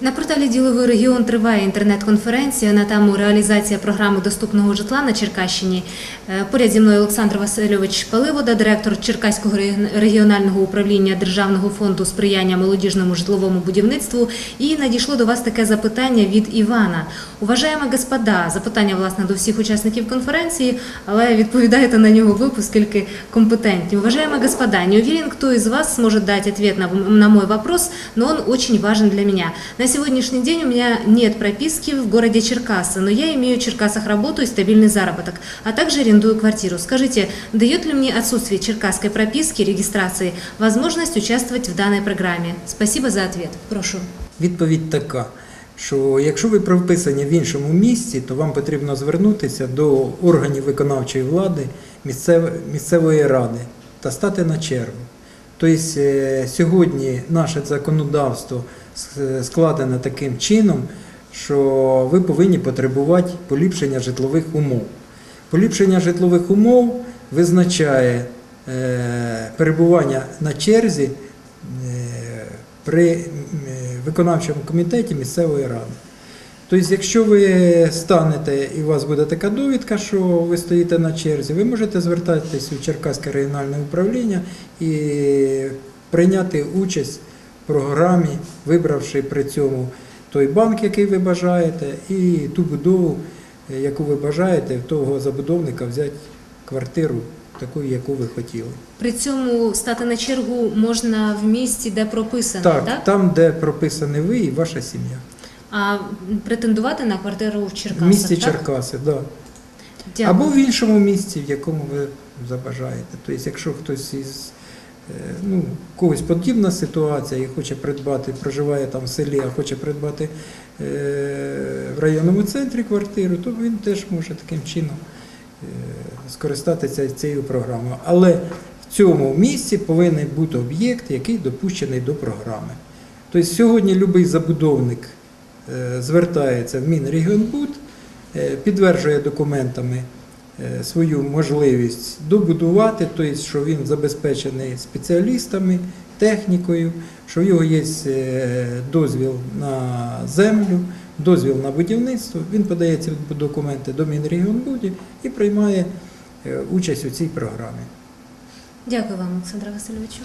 На порталі Діловий регіон триває інтернет-конференція на тему реалізація програми доступного житла на Черкащині. Е, Поряд зі мною Олександр Васильович Паливода, директор Черкаського регіонального управління Державного фонду сприяння молодіжному житловому будівництву. І надійшло до вас таке запитання від Івана. Уважаємо господа, запитання власне до всіх учасників конференції, але відповідаєте на нього ви, оскільки компетентні. Уважаемые господа, не уверен, кто из вас сможет дать ответ на, мой вопрос, но он очень важен для меня. На сегодняшний день у меня нет прописки в городе Черкассы, но я имею в Черкасах работу и стабильный заработок, а также арендую квартиру. Скажите, дает ли мне отсутствие черкасской прописки, регистрации, возможность участвовать в данной программе? Спасибо за ответ. Прошу. Відповідь така, що якщо ви прописані в іншому місці, то вам потрібно звернутися до органів виконавчої влади місцев- місцевої ради та стати на чергу. Тобто е, сьогодні наше законодавство с- складене таким чином, що ви повинні потребувати поліпшення житлових умов. Поліпшення житлових умов визначає е, перебування на черзі е, при е, виконавчому комітеті місцевої ради. Тобто, якщо ви станете і у вас буде така довідка, що ви стоїте на черзі, ви можете звертатись у Черкаське регіональне управління і прийняти участь програмі, вибравши при цьому той банк, який ви бажаєте, і ту будову, е, яку ви бажаєте, в того забудовника взяти квартиру, таку, яку ви хотіли. При цьому стати на чергу можна в місті, де прописано, Так, так? там, де прописані ви і ваша сім'я. А претендувати на квартиру в Черкасах, В місті так? Черкаси, да. Або в іншому місці, в якому ви забажаєте. Тобто, якщо хтось із ну, у когось подібна ситуація і хоче придбати, проживає там в селі, а хоче придбати е, в районному центрі квартиру, то він теж може таким чином е, скористатися цією програмою. Але в цьому місці повинен бути об'єкт, який допущений до програми. Тобто сьогодні будь-який забудовник е, звертається в Мінрегіонбуд, е, підтверджує документами е, свою можливість добудувати, тобто, що він забезпечений спеціалістами, технікою, що в його є е, дозвіл на землю, дозвіл на будівництво. Він подає ці документи до Мінрегіонбуді і приймає е, участь у цій програмі. Дякую вам, Олександра Васильовичу.